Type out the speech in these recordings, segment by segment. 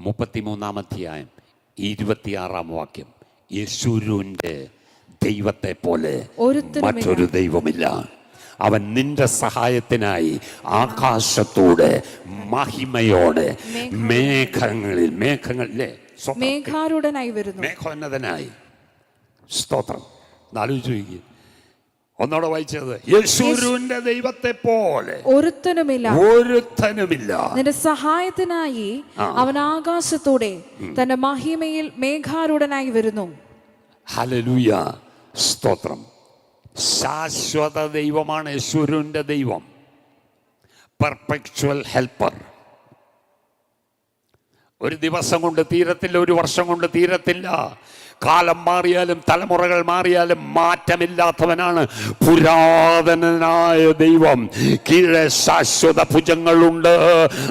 മുപ്പത്തിമൂന്നാം അധ്യായം ഇരുപത്തിയാറാം വാക്യം. യേശുരുവിന്റെ ദൈവത്തെ പോലെ. മറ്റൊരു ദൈവമില്ല. അവൻ നിന്റെ സഹായത്തിനായി ആകാശത്തോടെ മഹിമയോടെ മേഘങ്ങളിൽ മേഘങ്ങളിലെ മേഘാരുടനായി വരുന്നു. മേഘോന്നതനായി. സ്തോത്രം. ആലോചിച്ച് ഒന്നോടെ വായിച്ചത്. യേശുരുവിന്റെ ദൈവത്തെ പോലെ ഒരുത്തനുമില്ല. ഒരുത്തനുമില്ല. നിന്റെ സഹായത്തിനായി അവൻ ആകാശത്തോടെ തന്റെ മഹിമയിൽ മേഘാരൂഢനായി വരുന്നു. ഹലലൂയ സ്തോത്രം. ശാശ്വത ദൈവമാണ് യേശുരുവിന്റെ ദൈവം. Perpetual helper. ഒരു ദിവസം കൊണ്ട് തീരത്തില്ല ഒരു വർഷം കൊണ്ട് തീരത്തില്ല. കാലം മാറിയാലും തലമുറകൾ മാറിയാലും മാറ്റമില്ലാത്തവനാണ് പുരാതനായ ദൈവം. കീഴെ ശാശ്വത ഭുജങ്ങളുണ്ട്.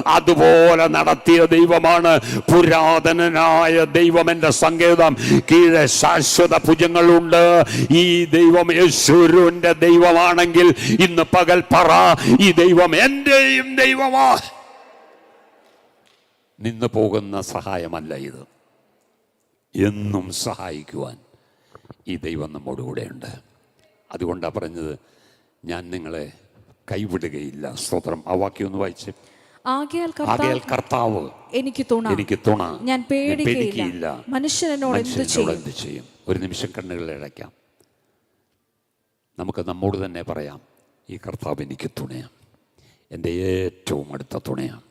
അതുപോലെ നടത്തിയ ദൈവമാണ് പുരാതനായ ദൈവം എന്റെ സങ്കേതം. കീഴെ ശാശ്വത ഭുജങ്ങളുണ്ട്. ഈ ദൈവം യേശുരുവിന്റെ ദൈവമാണെങ്കിൽ ഇന്ന് പകൽ പറ ഈ ദൈവം എന്റെയും ദൈവമാ. നിന്ന് പോകുന്ന സഹായമല്ല ഇത്. എന്നും സഹായിക്കുവാൻ ഈ ദൈവം നമ്മോട് കൂടെയുണ്ട്. അതുകൊണ്ടാണ് പറഞ്ഞത് ഞാൻ നിങ്ങളെ കൈവിടുകയില്ല. സ്തോത്രം. ആ വാക്യം ഒന്ന് വായിച്ച്. ആകയാൽ കർത്താവ് എനിക്ക് തുണ. എനിക്ക് തുണ. ഞാൻ എന്നോട് മനുഷ്യനോട് എന്ത് ചെയ്യും? ഒരു നിമിഷം കണ്ണുകളിൽ അടയ്ക്കാം. നമുക്ക് നമ്മോട് തന്നെ പറയാം ഈ കർത്താവ് എനിക്ക് തുണയാണ്. എന്റെ ഏറ്റവും അടുത്ത തുണയാണ്.